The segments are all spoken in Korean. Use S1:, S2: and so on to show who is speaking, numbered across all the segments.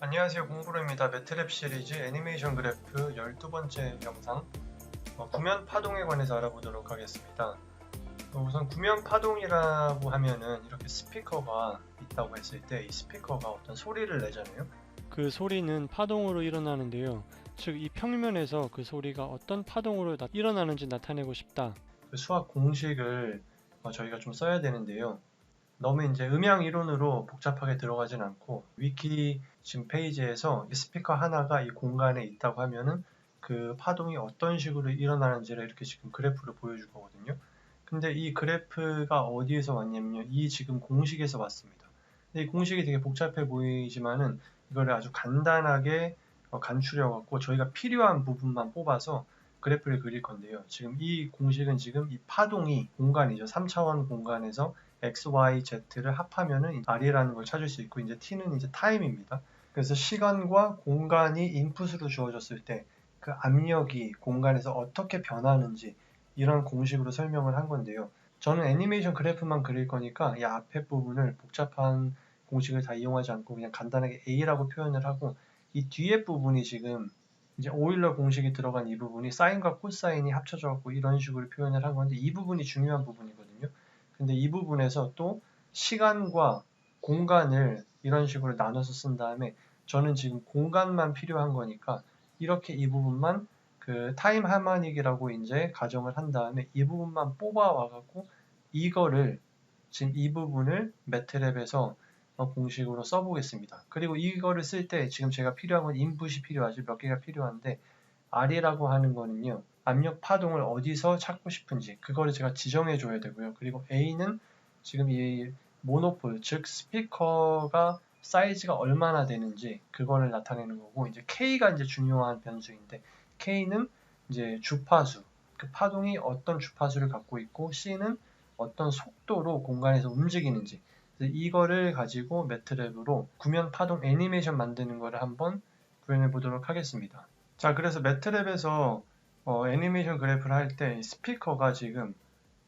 S1: 안녕하세요. 공부로입니다. 매트랩 시리즈 애니메이션 그래프 12번째 영상 어, 구면 파동에 관해서 알아보도록 하겠습니다. 어, 우선 구면 파동이라고 하면은 이렇게 스피커가 있다고 했을 때 이 스피커가 어떤 소리를 내잖아요.
S2: 그 소리는 파동으로 일어나는데요. 즉, 이 평면에서 그 소리가 어떤 파동으로 나- 일어나는지 나타내고 싶다.
S1: 그 수학 공식을 어, 저희가 좀 써야 되는데요 너무 이제 음향 이론으로 복잡하게 들어가진 않고 위키 지금 페이지에서 이 스피커 하나가 이 공간에 있다고 하면은 그 파동이 어떤 식으로 일어나는지를 이렇게 지금 그래프로 보여줄 거거든요. 근데 이 그래프가 어디에서 왔냐면요. 이 지금 공식에서 왔습니다. 이 공식이 되게 복잡해 보이지만은 이거를 아주 간단하게 어, 간추려 갖고 저희가 필요한 부분만 뽑아서 그래프를 그릴 건데요. 지금 이 공식은 지금 이 파동이 공간이죠. 3차원 공간에서 x, y, z를 합하면은 r이라는 걸 찾을 수 있고 이제 t는 이제 타임입니다. 그래서 시간과 공간이 인풋으로 주어졌을 때 그 압력이 공간에서 어떻게 변하는지 이런 공식으로 설명을 한 건데요. 저는 애니메이션 그래프만 그릴 거니까 이 앞에 부분을 복잡한 공식을 다 이용하지 않고 그냥 간단하게 A라고 표현을 하고 이 뒤에 부분이 지금 이제 오일러 공식이 들어간 이 부분이 사인과 코사인이 합쳐져 갖고 이런 식으로 표현을 한 건데 이 부분이 중요한 부분이거든요. 근데 이 부분에서 또 시간과 공간을 이런 식으로 나눠서 쓴 다음에 저는 지금 공간만 필요한 거니까 이렇게 이 부분만 그 타임 하마닉이라고 이제 가정을 한 다음에 이 부분만 뽑아 와 갖고 이거를 지금 이 부분을 매트랩에서 어, 공식으로 써보겠습니다. 그리고 이거를 쓸 때 지금 제가 필요한 건 인풋이 필요하죠. 몇 개가 필요한데 R이라고 하는 거는요. 압력 파동을 어디서 찾고 싶은지 그거를 제가 지정해 줘야 되고요. 그리고 A는 지금 이 모노폴 즉 스피커가 사이즈가 얼마나 되는지 그거를 나타내는 거고 이제 K가 이제 중요한 변수인데 K는 이제 주파수 그 파동이 어떤 주파수를 갖고 있고 C는 어떤 속도로 공간에서 움직이는지 이거를 가지고 매트랩으로 구면 파동 애니메이션 만드는 거를 한번 구현해 보도록 하겠습니다. 자 그래서 매트랩에서 어, 애니메이션 그래프를 할 때 스피커가 지금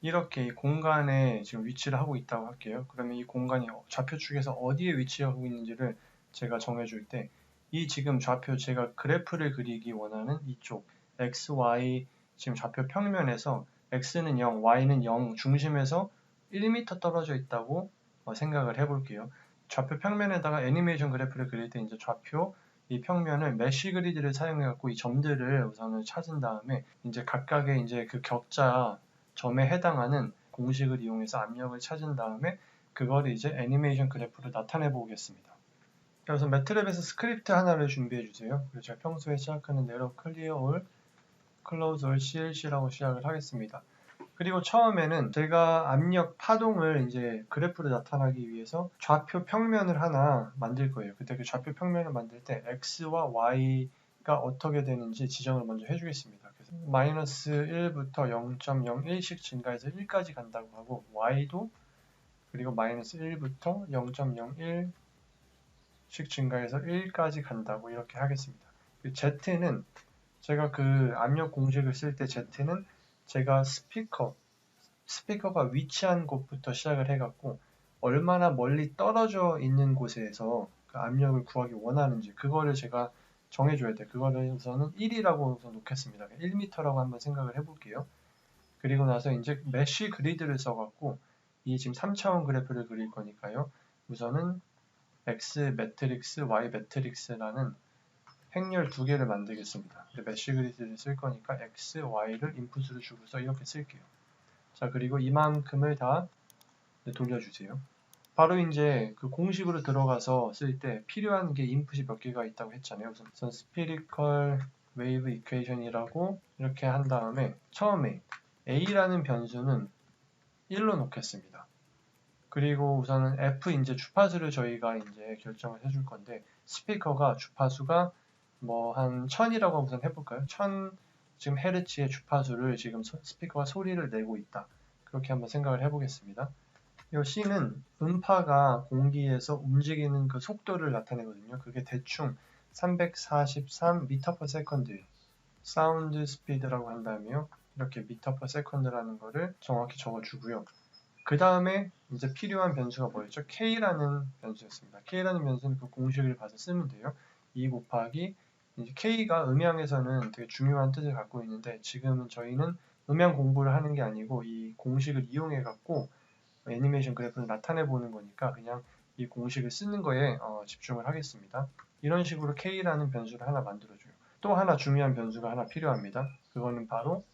S1: 이렇게 이 공간에 지금 위치를 하고 있다고 할게요. 그러면 이 공간이 좌표축에서 어디에 위치하고 있는지를 제가 정해줄 때 이 지금 좌표 제가 그래프를 그리기 원하는 이쪽 x, y 지금 좌표 평면에서 x는 0, y는 0 중심에서 1m 떨어져 있다고 어, 생각을 해볼게요. 좌표 평면에다가 애니메이션 그래프를 그릴 때 이제 좌표 이 평면을 메쉬 그리드를 사용해 갖고 이 점들을 우선은 찾은 다음에 이제 각각의 이제 그 격자 점에 해당하는 공식을 이용해서 압력을 찾은 다음에 그거를 이제 애니메이션 그래프로 나타내 보겠습니다. 그래서 매트랩에서 스크립트 하나를 준비해 주세요. 그리고 제가 평소에 시작하는 대로 clear all, close all clc라고 시작을 하겠습니다. 그리고 처음에는 제가 압력 파동을 이제 그래프로 나타나기 위해서 좌표 평면을 하나 만들 거예요. 그때 그 좌표 평면을 만들 때 x와 y가 어떻게 되는지 지정을 먼저 해주겠습니다. 그래서 마이너스 1부터 0.01씩 증가해서 1까지 간다고 하고 y도 그리고 마이너스 1부터 0.01씩 증가해서 1까지 간다고 이렇게 하겠습니다. 그 z는 제가 그 압력 공식을 쓸 때 z는 제가 스피커, 스피커가 위치한 곳부터 시작을 해갖고 얼마나 멀리 떨어져 있는 곳에서 그 압력을 구하기 원하는지 그거를 제가 정해줘야 돼. 그거를 우선은 1이라고 우선 놓겠습니다. 1m라고 한번 생각을 해볼게요. 그리고 나서 이제 메쉬 그리드를 써갖고 이 지금 3차원 그래프를 그릴 거니까요. 우선은 x 매트릭스, y 매트릭스라는 행렬 두 개를 만들겠습니다. 근데 메쉬 그리드를 쓸 거니까 x, y를 인풋으로 주고서 이렇게 쓸게요. 자 그리고 이만큼을 다 돌려주세요. 바로 이제 그 공식으로 들어가서 쓸 때 필요한 게 인풋이 몇 개가 있다고 했잖아요. 우선, spherical wave equation이라고 이렇게 한 다음에 처음에 a라는 변수는 1로 놓겠습니다. 그리고 우선은 f 이제 주파수를 저희가 이제 결정을 해줄 건데 스피커가 주파수가 뭐한 1000이라고 우선 해볼까요? 1000 지금 헤르츠의 주파수를 지금 소- 스피커가 소리를 내고 있다. 그렇게 한번 생각을 해보겠습니다. 이 C는 음파가 공기에서 움직이는 그 속도를 나타내거든요. 그게 대충 343 미터 per 세컨드 사운드 스피드라고 한다며 이렇게 세컨드라는 거를 정확히 적어주고요. 그 다음에 이제 필요한 변수가 뭐였죠? k라는 변수였습니다. k라는 변수는 그 공식을 봐서 쓰면 돼요. 2 곱하기 이제 k가 음양에서는 되게 중요한 뜻을 갖고 있는데 지금은 저희는 음양 공부를 하는 게 아니고 이 공식을 이용해 갖고 애니메이션 그래프를 나타내 보는 거니까 그냥 이 공식을 쓰는 거에 어, 집중을 하겠습니다. 이런 식으로 k라는 변수를 하나 만들어줘요. 또 하나 중요한 변수가 하나 필요합니다. 그거는 바로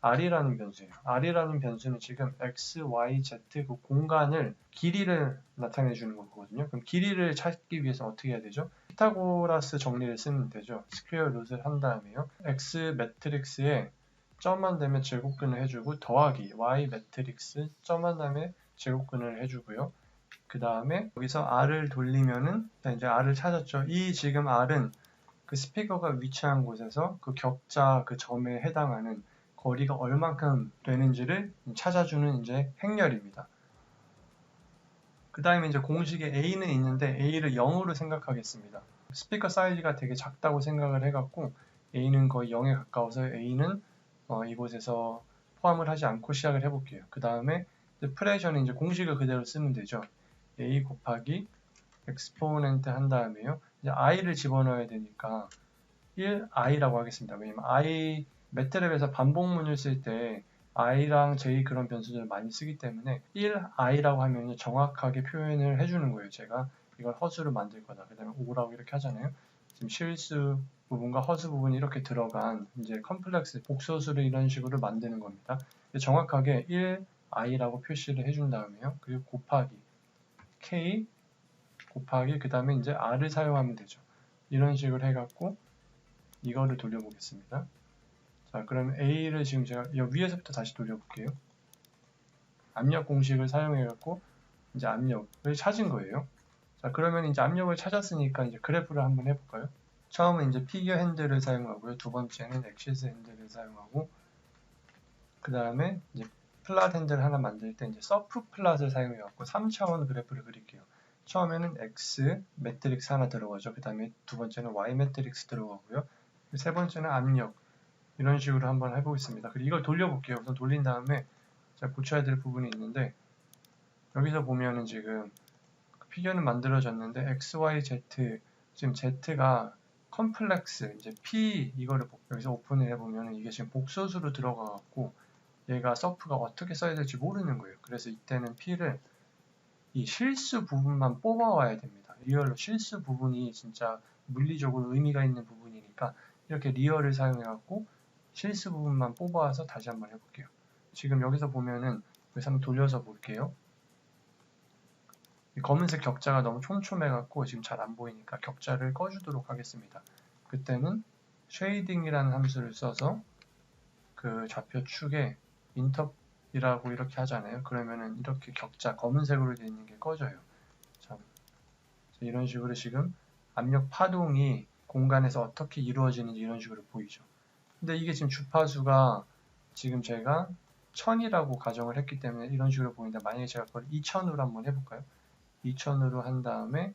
S1: r이라는 변수예요. r이라는 변수는 지금 x, y, z 그 공간을 길이를 나타내 주는 거거든요. 그럼 길이를 찾기 위해서 어떻게 해야 되죠? 피타고라스 정리를 쓰면 되죠. 스퀘어 루트를 한 다음에요. x 매트릭스에 점만 되면 제곱근을 해주고 더하기 y 매트릭스 점만 다음에 제곱근을 해주고요. 그 다음에 여기서 r을 돌리면은 이제 r을 찾았죠. 이 지금 r은 그 스피커가 위치한 곳에서 그 격자 그 점에 해당하는 거리가 얼만큼 되는지를 찾아주는 이제 행렬입니다. 그 다음에 이제 공식에 a는 있는데 a를 0으로 생각하겠습니다. 스피커 사이즈가 되게 작다고 생각을 해갖고 a는 거의 0에 가까워서 a는 어, 이곳에서 포함을 하지 않고 시작을 해볼게요. 그 다음에 프레셔는 이제 공식을 그대로 쓰면 되죠. a 곱하기 엑스포넨트 한 다음에요. 이제 i를 집어넣어야 되니까 1i라고 하겠습니다. 왜냐면 i 매트랩에서 반복문을 쓸 때 i랑 j 그런 변수들을 많이 쓰기 때문에 1i라고 하면 정확하게 표현을 해주는 거예요. 제가 이걸 허수로 만들 거다. 그 다음에 5라고 이렇게 하잖아요. 지금 실수 부분과 허수 부분이 이렇게 들어간 이제 컴플렉스 복소수를 이런 식으로 만드는 겁니다. 정확하게 1i라고 표시를 해준 다음에요. 그리고 곱하기 k 곱하기 그 다음에 이제 r을 사용하면 되죠. 이런 식으로 해갖고 이거를 돌려보겠습니다. 자, 그럼 A를 지금 제가 위에서부터 다시 돌려볼게요. 압력 공식을 사용해갖고 이제 압력을 찾은 거예요. 자, 그러면 이제 압력을 찾았으니까 이제 그래프를 한번 해볼까요? 처음은 이제 피겨 핸들을 사용하고요. 두 번째는 엑시스 핸들을 사용하고 그 다음에 이제 플랫 핸들 하나 만들 때 이제 서프 플랫을 사용해갖고 3차원 그래프를 그릴게요. 처음에는 X 매트릭스 하나 들어가죠. 그 다음에 두 번째는 Y 매트릭스 들어가고요. 세 번째는 압력, 이런 식으로 한번 해보겠습니다. 그리고 이걸 돌려볼게요. 우선 돌린 다음에 제가 고쳐야 될 부분이 있는데 여기서 보면은 지금 피겨는 만들어졌는데 x, y, z 지금 z가 컴플렉스 이제 p 이거를 여기서 오픈을 해보면 이게 지금 복소수로 들어가 갖고 얘가 서프가 어떻게 써야 될지 모르는 거예요. 그래서 이때는 p를 이 실수 부분만 뽑아와야 됩니다. 리얼로 실수 부분이 진짜 물리적으로 의미가 있는 부분이니까 이렇게 리얼을 사용해 갖고 실수 부분만 뽑아서 다시 한번 해볼게요. 지금 여기서 보면은 여기서 한번 돌려서 볼게요. 검은색 격자가 너무 촘촘해갖고 지금 잘 안 보이니까 격자를 꺼주도록 하겠습니다. 그때는 쉐이딩이라는 함수를 써서 그 좌표 축에 인터이라고 이렇게 하잖아요. 그러면은 이렇게 격자 검은색으로 되어 있는 게 꺼져요. 참. 이런 식으로 지금 압력 파동이 공간에서 어떻게 이루어지는지 이런 식으로 보이죠. 근데 이게 지금 주파수가 지금 제가 1000이라고 가정을 했기 때문에 이런 식으로 보이는데 만약에 제가 그걸 2000으로 한번 해볼까요? 2000으로 한 다음에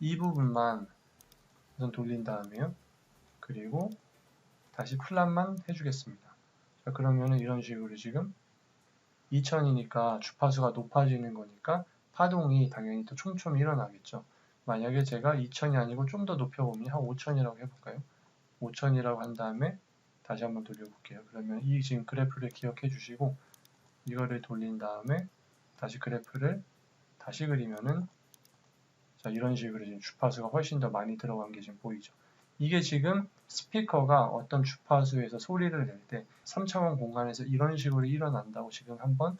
S1: 이 부분만 우선 돌린 다음에요. 그리고 다시 플랫만 해주겠습니다. 자, 그러면은 이런 식으로 지금 2000이니까 주파수가 높아지는 거니까 파동이 당연히 또 촘촘히 일어나겠죠. 만약에 제가 2000이 아니고 좀 더 높여보면 한 5000이라고 해볼까요? 5000이라고 한 다음에 다시 한번 돌려볼게요. 그러면 이 지금 그래프를 기억해 주시고 이거를 돌린 다음에 다시 그래프를 다시 그리면은 자 이런 식으로 지금 주파수가 훨씬 더 많이 들어간 게 지금 보이죠. 이게 지금 스피커가 어떤 주파수에서 소리를 낼 때 3차원 공간에서 이런 식으로 일어난다고 지금 한번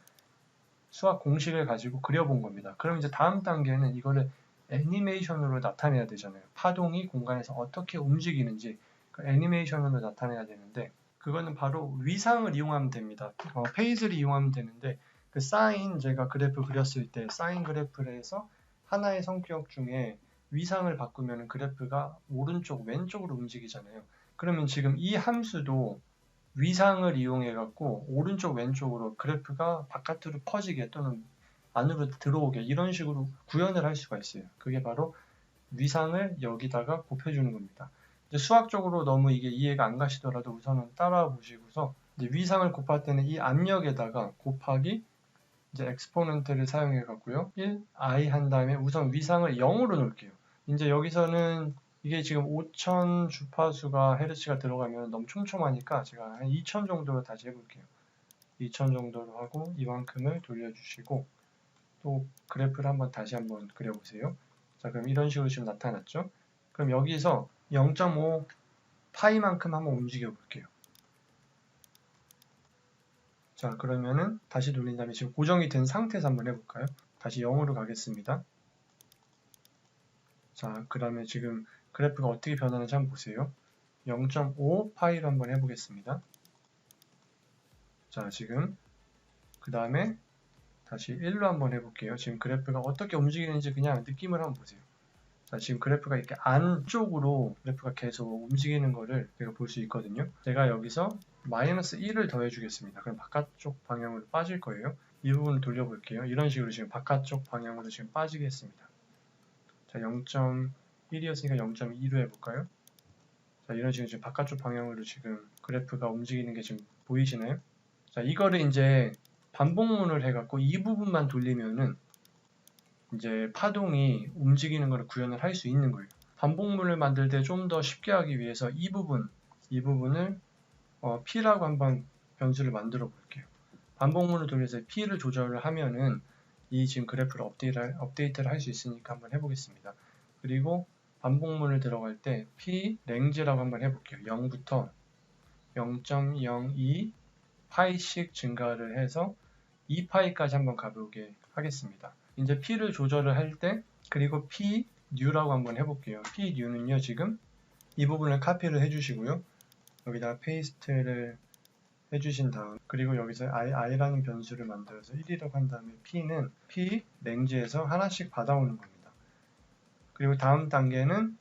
S1: 수학 공식을 가지고 그려본 겁니다. 그럼 이제 다음 단계는 이거를 애니메이션으로 나타내야 되잖아요. 파동이 공간에서 어떻게 움직이는지 그 애니메이션으로 나타내야 되는데 그거는 바로 위상을 이용하면 됩니다. 어, 페이지를 이용하면 되는데 그 사인 제가 그래프 그렸을 때 사인 그래프를 해서 하나의 성격 중에 위상을 바꾸면 그래프가 오른쪽 왼쪽으로 움직이잖아요. 그러면 지금 이 함수도 위상을 이용해 갖고 오른쪽 왼쪽으로 그래프가 바깥으로 퍼지게 또는 안으로 들어오게 이런 식으로 구현을 할 수가 있어요. 그게 바로 위상을 여기다가 곱해주는 겁니다. 수학적으로 너무 이게 이해가 안 가시더라도 우선은 따라 보시고서 위상을 곱할 때는 이 압력에다가 곱하기 이제 엑스포넌트를 사용해 갖고요. 1 i 한 다음에 우선 위상을 0으로 놓을게요. 이제 여기서는 이게 지금 5000 주파수가 헤르츠가 들어가면 너무 촘촘하니까 제가 한 2000 정도로 다시 해볼게요. 2000 정도로 하고 이만큼을 돌려주시고 또 그래프를 한번 다시 한번 그려보세요. 자 그럼 이런 식으로 지금 나타났죠? 그럼 여기서 0.5 파이만큼 한번 움직여 볼게요. 자 그러면은 다시 돌린 다음에 지금 고정이 된 상태에서 한번 해볼까요? 다시 0으로 가겠습니다. 자 그 다음에 지금 그래프가 어떻게 변하는지 한번 보세요. 0.5 파이로 한번 해보겠습니다. 자 지금 그 다음에 다시 1로 한번 해볼게요. 지금 그래프가 어떻게 움직이는지 그냥 느낌을 한번 보세요. 자, 지금 그래프가 이렇게 안쪽으로 그래프가 계속 움직이는 거를 제가 볼 수 있거든요. 제가 여기서 마이너스 1을 더해 주겠습니다. 그럼 바깥쪽 방향으로 빠질 거예요. 이 부분을 돌려볼게요. 이런 식으로 지금 바깥쪽 방향으로 지금 빠지겠습니다. 자, 0.1이었으니까 0.2로 해볼까요? 자, 이런 식으로 지금 바깥쪽 방향으로 지금 그래프가 움직이는 게 지금 보이시나요? 자, 이거를 이제 반복문을 해갖고 이 부분만 돌리면은 이제 파동이 움직이는 걸 구현을 할 수 있는 거예요. 반복문을 만들 때 좀 더 쉽게 하기 위해서 이 부분, 이 부분을 어, P라고 한번 변수를 만들어 볼게요. 반복문을 돌려서 P를 조절을 하면은 이 지금 그래프를 업데이트를, 업데이트를 할 수 있으니까 한번 해보겠습니다. 그리고 반복문을 들어갈 때 P 랭지라고 한번 해볼게요. 0부터 0.02 파이씩 증가를 해서 2파이까지 한번 가보게 하겠습니다. 이제 P를 조절을 할 때 그리고 P new라고 한번 해볼게요. P new는요 지금 이 부분을 카피를 해주시고요. 여기다가 페이스트를 해주신 다음 그리고 여기서 i, i라는 변수를 만들어서 1이라고 한 다음에 p는 p 랭지에서 하나씩 받아오는 겁니다. 그리고 다음 단계는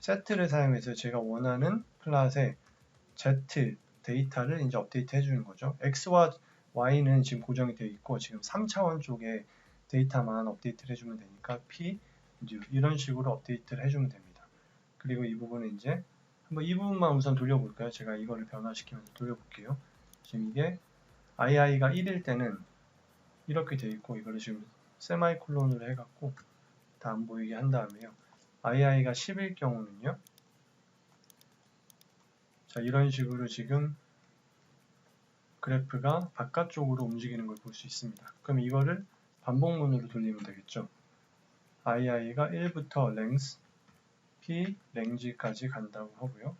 S1: 세트를 사용해서 제가 원하는 플랫에 z 데이터를 이제 업데이트 해주는 거죠. x와 y는 지금 고정이 되어 있고 지금 3차원 쪽에 데이터만 업데이트를 해주면 되니까 p new 이런 식으로 업데이트를 해주면 됩니다. 그리고 이 부분은 이제 한번 이 부분만 우선 돌려볼까요? 제가 이거를 변화시키면서 돌려볼게요. 지금 이게 ii가 1일 때는 이렇게 되어 있고 이거를 지금 세마이콜론으로 해갖고 다 안 보이게 한 다음에요. ii가 10일 경우는요. 자 이런 식으로 지금 그래프가 바깥쪽으로 움직이는 걸 볼 수 있습니다. 그럼 이거를 반복문으로 돌리면 되겠죠. ii가 1부터 length p 랭지까지 간다고 하고요.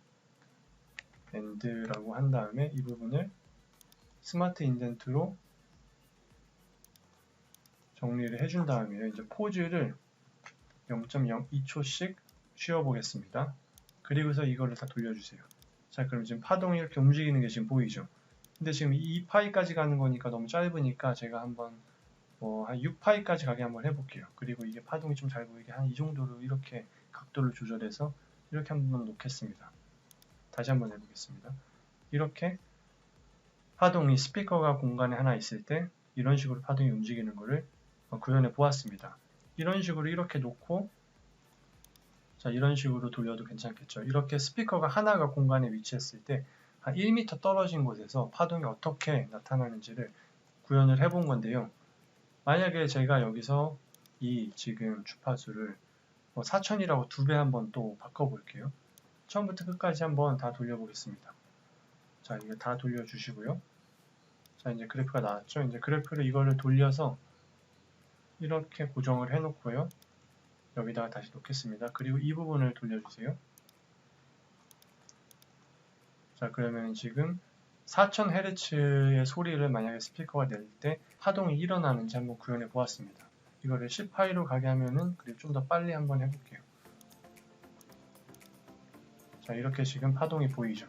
S1: end라고 한 다음에 이 부분을 스마트 인덴트로 정리를 해준 다음에 이제 포즈를 0.02초씩 쉬어보겠습니다. 그리고서 이거를 다 돌려주세요. 자, 그럼 지금 파동이 이렇게 움직이는 게 지금 보이죠? 근데 지금 2파이까지 가는 거니까 너무 짧으니까 제가 한번 뭐한 6파이까지 가게 한번 해볼게요. 그리고 이게 파동이 좀 잘 보이게 한 이 정도로 이렇게 각도를 조절해서 이렇게 한번 놓겠습니다. 다시 한번 해보겠습니다. 이렇게 파동이 스피커가 공간에 하나 있을 때 이런 식으로 파동이 움직이는 것을 구현해 보았습니다. 이런 식으로 이렇게 놓고 자 이런 식으로 돌려도 괜찮겠죠. 이렇게 스피커가 하나가 공간에 위치했을 때 한 1m 떨어진 곳에서 파동이 어떻게 나타나는지를 구현을 해본 건데요. 만약에 제가 여기서 이 지금 주파수를 뭐 4000이라고 두 배 한번 또 바꿔볼게요. 처음부터 끝까지 한번 다 돌려보겠습니다. 자, 이거 다 돌려주시고요. 자, 이제 그래프가 나왔죠. 이제 그래프를 이거를 돌려서 이렇게 고정을 해놓고요. 여기다가 다시 놓겠습니다. 그리고 이 부분을 돌려주세요. 자, 그러면 지금 4000Hz의 소리를 만약에 스피커가 낼 때 파동이 일어나는지 한번 구현해 보았습니다. 이거를 10파이로 가게 하면은 그리고 좀더 빨리 한번 해볼게요. 자 이렇게 지금 파동이 보이죠.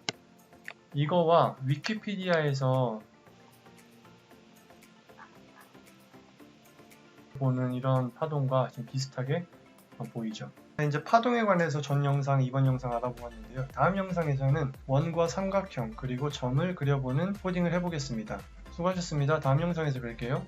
S1: 이거와 위키피디아에서 보는 이런 파동과 좀 비슷하게 보이죠. 이제 파동에 관해서 전 영상, 이번 영상 알아보았는데요. 다음 영상에서는 원과 삼각형 그리고 점을 그려보는 코딩을 해보겠습니다. 수고하셨습니다. 다음 영상에서 뵐게요.